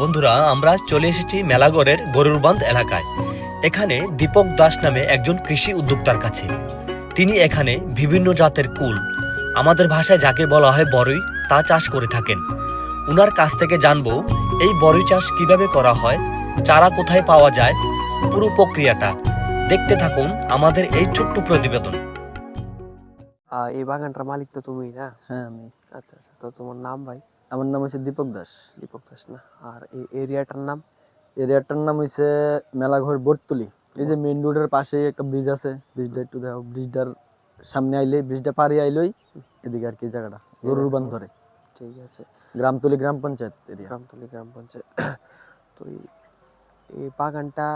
বন্ধুরা আমরা চলে এসেছি মেলাগড়ের গরুরবান্ধ এলাকায়। এখানে দীপক দাস নামে একজন কৃষি উদ্যোক্তার কাছে। তিনি এখানে বিভিন্ন জাতের কুল আমাদের ভাষায় যাকে বলা হয় বড়ই তা চাষ করে থাকেন। উনার কাছ থেকে জানব এই বড়ই চাষ কীভাবে করা হয় চারা কোথায় পাওয়া যায় পুরো প্রক্রিয়াটা। দেখতে থাকুন আমাদের এই ছোট্ট প্রতিবেদন। আহ, এই বাগানটার মালিক তো তুমি না? হ্যাঁ আমি। আচ্ছা আচ্ছা তো তোমার নাম ভাই? আমার নাম হচ্ছে দীপক দাস। দীপক দাস না আর এই এরিয়াটার নাম এরিয়াটার নাম হচ্ছে মেলাঘর বটতলি। এই যে মেইন রোডের পাশেই একটা ব্রিজ আছে ব্রিজটা একটু দেখো ব্রিজটার সামনে আইলে ব্রিজটা পারি আইলেই এদিকে আর কি জায়গাটা গরুর বান ধরে। ঠিক আছে। গ্রামতলি গ্রাম পঞ্চায়েত এরিয়া। গ্রামতলি গ্রাম পঞ্চায়েত। তো এই এই বাগানটা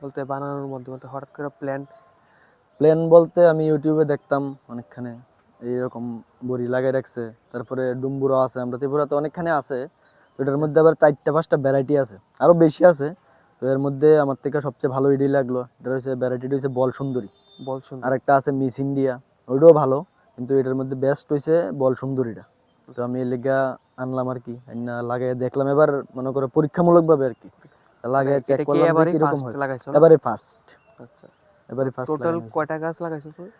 বলতে বানানোর মধ্যে বলতে হঠাৎ করে প্ল্যান প্ল্যান বলতে আমি ইউটিউবে দেখতাম অনেকখানে। এইরকম বড়ি লাগাই রাখছে। তারপরে ডুম্বুরও আছে আমরা ত্রিপুরাতে অনেকখানে আছে। তো এটার মধ্যে আবার চারটা পাঁচটা ভ্যারাইটি আছে। আরও বেশি আছে। তো এর মধ্যে আমার থেকে সবচেয়ে ভালো ইডি লাগল। এটা হচ্ছে ভ্যারাইটিটা হচ্ছে বল সুন্দরী। বল শুনতে আর একটা আছে মিস ইন্ডিয়া। ওইটাও ভালো কিন্তু এটার মধ্যে বেস্ট হয়েছে বল সুন্দরীটা। তো আমি এর লেগা আনলাম আর কি। না লাগাই দেখলাম। এবার মনে করো পরীক্ষামূলক ভাবে আর কি। লাগাই চেক করলাম এবারে ফার্স্ট? এবারে ফার্স্ট আচ্ছা। এবারে ফার্স্ট টোটাল কয়টা গাছ লাগাইছো? তুমি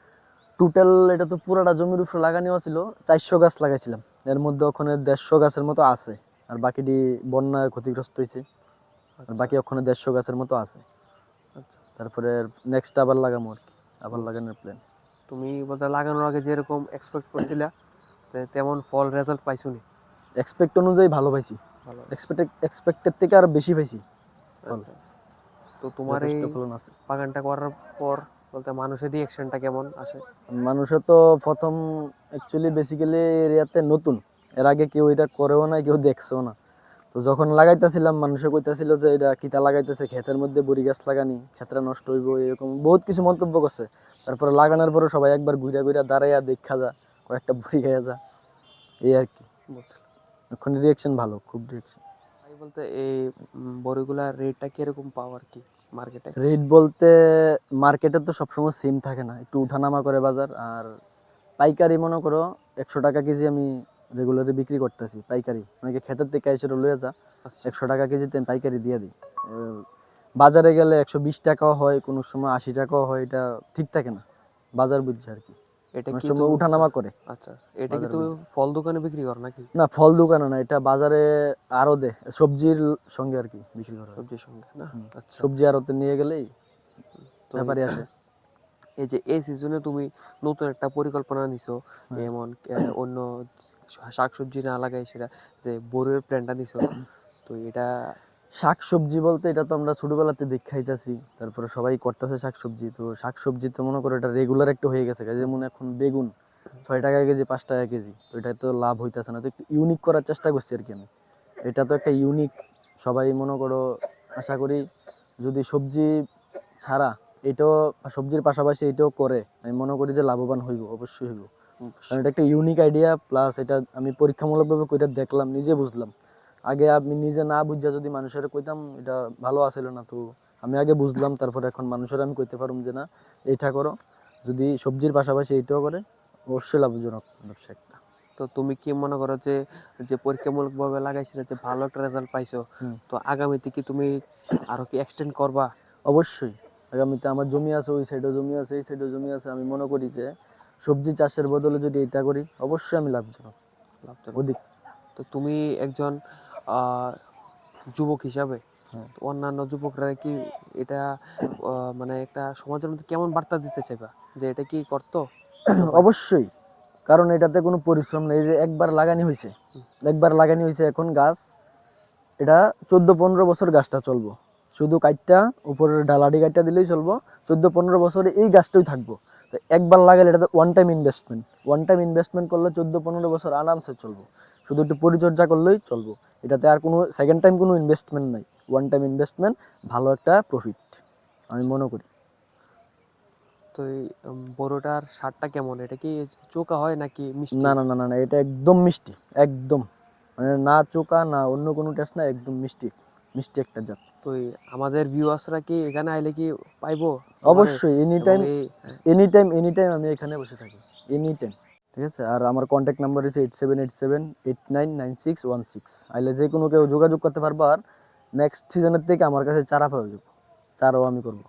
টোটাল এটা তো পুরাটা জমির উপরে লাগানো ছিল চারশো গাছ লাগাইছিলাম। এর মধ্যে ওখানে দেড়শো গাছের মতো আছে আর বাকিটি বন্যায় ক্ষতিগ্রস্ত হয়েছে। আর আচ্ছা, বাকি ওখানে দেড়শো গাছের মতো আছে। আচ্ছা। তারপরে নেক্সট আবার লাগামো আর কি আবার লাগানোর প্ল্যান তুমি বলতে লাগানোর আগে যেরকম এক্সপেক্ট করছিলা তেমন ফল রেজাল্ট পাইছো নি এক্সপেক্ট অনুযায়ী ভালো পাইছি। ভালো এক্সপেক্ট এক্সপেক্টের থেকে আর বেশি পাইছি আচ্ছা তো তোমার এই বাগানটা করার পর বলতে মানুষের রিয়াকশনটা কেমন আসে? মানুষের তো প্রথম অ্যাকচুয়ালি বেসিক্যালি এরিয়াতে নতুন। এর আগে কেউ এটা করেও না কেউ দেখছেও না। তো যখন লাগাইতেছিলাম মানুষে কইতাছিল যে এটা কিতা লাগাইতেছে ক্ষেতের মধ্যে বড়ি গাছ লাগানি ক্ষেতটা নষ্ট হইব এরকম বহুত কিছু মন্তব্য করছে। তারপরে লাগানোর পরে সবাই একবার ঘুরে ঘুরে দাঁড়াইয়া দেখা যা কয়েকটা বড়ি খাইয়া যা। এই আর কি। এখন রিয়াকশন ভালো খুব রিয়াকশন বলতে এই বড়িগুলার রেটটা কীরকম পাও আর কি? মার্কেটে রেট বলতে মার্কেটে তো সবসময় সেম থাকে না। একটু উঠানামা করে বাজার আর পাইকারি মনে করো একশো টাকা কেজি আমি রেগুলারে বিক্রি করতেছি পাইকারি। অনেকে খেতের থেকে এসে লয়ে যা আচ্ছা। একশো টাকা কেজিতে আমি পাইকারি দিয়ে দিই। বাজারে গেলে একশো বিশ টাকাও হয় কোনো সময় আশি টাকাও হয় এটা ঠিক থাকে না। বাজার বুঝছে আর কি। এটা কি তুমি- উঠানামা করে। আচ্ছা আচ্ছা। এটা কি তুমি ফল দোকানে বিক্রি করো নাকি? না ফল দোকানে না এটা বাজারে আরও সবজির সঙ্গে আর কি বিক্রি করা সবজির সঙ্গে না? আচ্ছা। সবজি আরতে নিয়ে গেলেই তো ব্যাপারী এই যে এই সিজনে তুমি নতুন একটা পরিকল্পনা নিছো হ্যাঁ। এমন আহ, অন্য শাকসবজি না লাগাই সেটা যে বড়ের প্ল্যানটা নিছো তো এটা শাক সবজি বলতে এটা তো আমরা ছোটবেলাতে দেখাইতেছি, তারপরে সবাই করতেছে শাক সবজি তো শাক সবজি তো মনে করো এটা রেগুলার একটা হয়ে গেছে যেমন এখন বেগুন ছয় টাকা কেজি, পাঁচ টাকা কেজি, তো এটা তো লাভ হইতেছে না। তো একটু ইউনিক করার চেষ্টা করছি আর কি আমি। এটা তো একটা ইউনিক সবাই মনে করো আশা করি যদি সবজি ছাড়া এটাও, সবজির পাশাপাশি এটাও করে, আমি মনে করি যে লাভবান হইব, অবশ্যই হইব। কারণ এটা একটা ইউনিক আইডিয়া প্লাস এটা আমি পরীক্ষামূলকভাবে কইটা দেখলাম, নিজে বুঝলাম। আগে আমি নিজে না বুঝা যদি মানুষের কইতাম এটা ভালো আসলে না তো। আমি আগে বুঝলাম তারপরে এখন মানুষের আমি কইতে পারুম যে না এইটা করো। যদি সবজির পাশাপাশি এইটাও করে অবশ্যই লাভজনক ব্যবসা একটা। তো তুমি কি মনে করো যে যে পরীক্ষামূলক ভাবে লাগাইছিলে যে ভালো একটা রেজাল্ট পাইছো? তো আগামীতে কি তুমি আরও কি এক্সটেন্ড করবা? অবশ্যই। আগামীতে আমার জমি আছে ওই সাইডেও জমি আছে এই সাইডেও জমি আছে। আমি মনে করি যে সবজি চাষের বদলে যদি এটা করি অবশ্যই আমি লাভজনক। লাভজনক। অধিক। তো তুমি একজন যুবক হিসাবে। হ্যাঁ। অন্যান্য যুবকরা কি এটা মানে একটা সমাজের মধ্যে কেমন বার্তা দিতে চাইবা? যে এটা কি করতো? অবশ্যই। কারণ এটাতে কোনো পরিশ্রম নেই। যে একবার লাগানি হয়েছে একবার লাগানি হয়েছে এখন গাছ। এটা চোদ্দ পনেরো বছর গাছটা চলবো। শুধু কাইটটা উপরের ডালাডি কাইটটা দিলেই চলবো। চোদ্দ পনেরো বছরে এই গাছটাই থাকব। তো একবার লাগালে এটাতে one time investment one time investment করলে চোদ্দ পনেরো বছর আরামসে চলবো। শুধু একটু পরিচর্যা করলেই চলবো। এটাতে আর কোনো সেকেন্ড টাইম কোনো ইনভেস্টমেন্ট নাই। ওয়ান টাইম ইনভেস্টমেন্ট ভালো একটা প্রফিট আমি মনে করি। তো এই বড়টার স্বাদটা কেমন? এটা কি চোকা হয় নাকি মিষ্টি? না না না না এটা একদম মিষ্টি একদম। মানে না চোকা না অন্য কোনো টেস্ট না একদম মিষ্টি মিষ্টি একটা জাত। তো আমাদের ভিউয়ার্সরা কি এখানে আইলে কি পাইবো? অবশ্যই any time any time any time আমি এখানে বসে থাকি এনি টাইম ঠিক আছে? আর আমার কন্ট্যাক্ট নাম্বার হচ্ছে eight seven eight seven eight nine nine six one six আইলে যে কোনো কেউ যোগাযোগ করতে পারব আর নেক্সট সিজনের থেকে আমার কাছে চারা পাওয়া যাবে চারাও আমি করব।